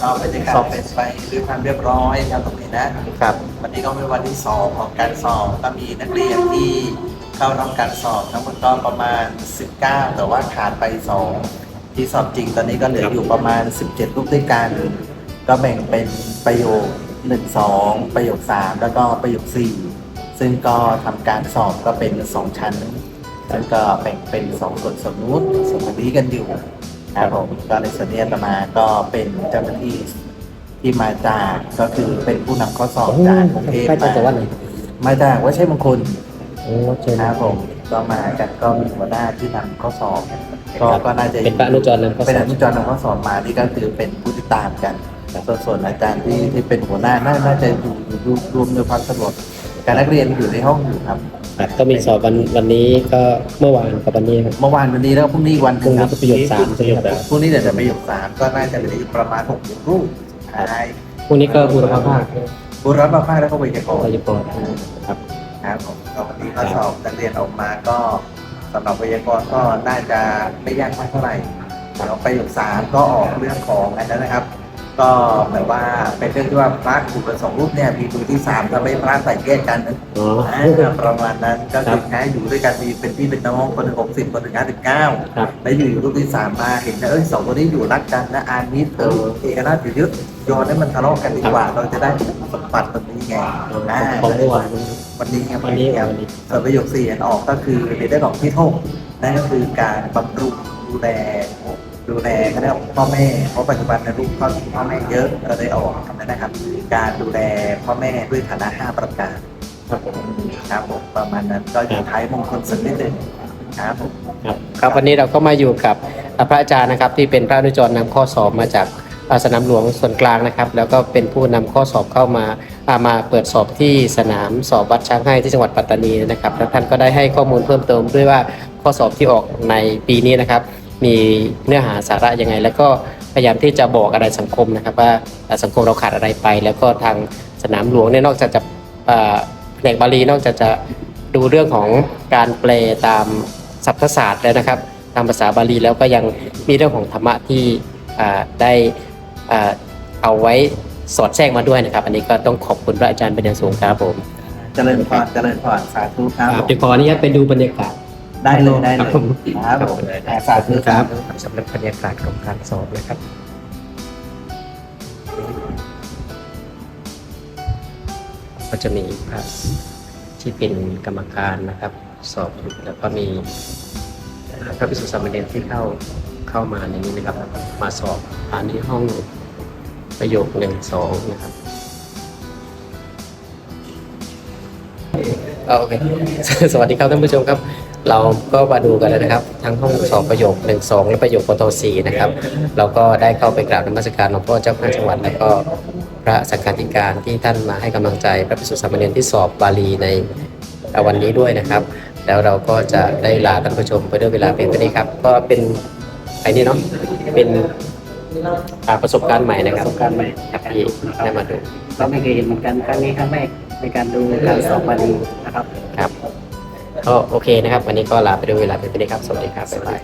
ก็บรรยากาศเป็นไปด้วยความเรียบร้อยครับตรงนี้นะครับ วันนี้ก็เป็นวันที่สองของการสอบก็มีนักเรียนที่เข้ารับการสอบทั้งหมดก็ประมาณ 19 แต่ว่าขาดไป 2 ที่สอบจริงตอนนี้ก็เหลืออยู่ประมาณ 17 รูปด้วยกัน ก็แบ่งเป็นประโยค 1 2 ประโยค 3 แล้วก็ประโยค 4 ซึ่งก็ทำการสอบก็เป็น 2 ชั้นซึ่งก็แบ่งเป็นสองส่วนส่วนนู้นส่วนตรงนี้กันอยู่ ครับผมก็ในส่วนนี้อาตมาก็เป็นเจ้าหน้าที่ที่มาจากก็คือเป็นผู้นำข้อสอบจากกรุงเทพป้าจากจังหวัดไหนมาจากวัดชัยมงคลโอ้เชิญนะครับผมก็มากันก็มีหัวหน้าที่นำข้อสอบก็ก็น่าจะเป็นพระอนุจรนำข้อสอบเป็นอนุจรนำข้อสอบมานี่ก็คือเป็นผู้ติดตามกันส่วนส่วนอาจารย์ที่ที่เป็นหัวหน้าน่าน่าจะอยู่อยู่รวมในความสะดวกการนักเรียนอยู่ในห้องอยู่ครับ ครับก็มีสอบวันวันนี้ก็เมื่อวานกับวันนี้ครับ เมื่อวานวันนี้แล้วพรุ่งนี้อีกวันหพรุ่นึ่งงนี้ครับก็ประโยคสามประโยคสาม พรุ่งนี้เดี๋ยวจะประโยคสามก็น่าจะเหลืออีกประมาณหกรูปใช่พรุ่งนี้ก็บุรพภาคบุรพภาคแล้วก็วิทยากรวิทยากรครับ ครับผมก็วันนี้ก็สอบนักเรียนออกมาก็สำหรับวิทยากรก็น่าจะไม่ยากมากเท่าไหร่แล้วประโยคสามก็ออกเรื่องของอันนั้นนะครับ ก็หมายว่าเป็นเรื่องที่ว่าพระถูกกันสองรูปเนี่ยมีมือที่สามทำให้พระใส่แยกกันอ๋ออ่าประมาณนั้นก็ครัคือบแค่อยู่ด้วยกันมีเป็นพี่เป็นน้องคนหนึ่งหกสิบคนหนึ่งห้าสิบเก้าครับ แล้วอยู่อยู่รูปที่สามมาเห็นนะเอ้ยสองคนนี้อยู่รักกันนะอานิดเออเอกราชอยู่เยอะโยนให้มันทะเลาะกันดีกว่า เราจะได้สมบัติตรงนี้ไงอ่าของเมื่อวาน วันนี้ไงวันนี้ครับวันนี้ ส่วนประโยคสี่อันออกก็คือในเรื่องของที่ท่งนั่นก็คือการบำรุงดูแล ดูแลเขาเรียกว่าพ่อแม่เพราะปัจจุบันในลูกพ่อพ่อแม่เยอะก็ได้ออกคำนั้นนะครับ การดูแลพ่อแม่ด้วยฐานะห้าประการครับผมครับผมประมาณนั้นก็อยู่ท้ายมงคลสักนิดหนึ่งครับผมครับวันนี้เราก็มาอยู่กับพระอาจารย์นะครับ ที่เป็นพระอนุจรนำข้อสอบมาจากสนามหลวงส่วนกลางนะครับ แล้วก็เป็นผู้นำข้อสอบเข้ามาอามาเปิดสอบที่สนามสอบวัดช้างให้ที่จังหวัดปัตตานีนะครับแล้วท่านก็ได้ให้ข้อมูลเพิ่มเติมด้วยว่าข้อสอบที่ออกในปีนี้นะครับ มีเนื้อหาสาระยังไง แล้วก็พยายามที่จะบอกอะไรสังคมนะครับ ว่าอ่าสังคมเราขาดอะไรไป แล้วก็ทางสนามหลวงเนี่ยนอกจากจะอ่าแผนกบาลีนอกจากจะดูเรื่องของการแปลตามศัพทศาสตร์แล้วนะครับ ตามภาษาบาลีแล้วก็ยังมีเรื่องของธรรมะที่อ่าได้อ่าเอาไว้สอดแทรกมาด้วยนะครับ อันนี้ก็ต้องขอบคุณพระอาจารย์เป็นอย่างสูงครับผมเจริญพรเจริญพรสาธุครับผมเดี๋ยวขออนุญาตไปดูบรรยากาศ ได้เลยได้เลยครับผมครับผมอ่าสาธุครับสำหรับบรรยากาศของการสอบนะครับก็จะมีพระที่เป็นกรรมการนะครับ สอบแล้วก็มีพระภิกษุสามเณรที่เข้าเข้ามาในนี้นะครับ มาสอบอันนี้ห้องประโยคหนึ่งสองนะครับโอเค สวัสดีครับท่านผู้ชมครับ เราก็มาดูกันแล้วนะครับ ทั้งห้องสอบประโยคหนึ่งสองและประโยคปทสี่นะครับ เราก็ได้เข้าไปกราบนมัสการหลวงพ่อเจ้าคณะจังหวัดและก็พระสังฆาธิการที่ท่านมาให้กำลังใจพระภิกษุสามเณรที่สอบบาลีในวันนี้ด้วยนะครับ แล้วเราก็จะได้ลาท่านผู้ชมไปด้วยเวลาเพียงเท่านี้ครับ ก็เป็นไอ้นี่เนาะเป็นอ่าประสบการณ์ใหม่นะครับประสบการณ์ใหม่ครับที่ได้มาดู ก็ไม่เคยเห็นเหมือนกันครั้งนี้ครั้งแรกในการดูการสอบบาลีนะครับครับ ก็โอเคนะครับ วันนี้ก็ลาไปด้วยเวลาเป็นไปด้ครับ สวัสดีครับบ๊ายบาย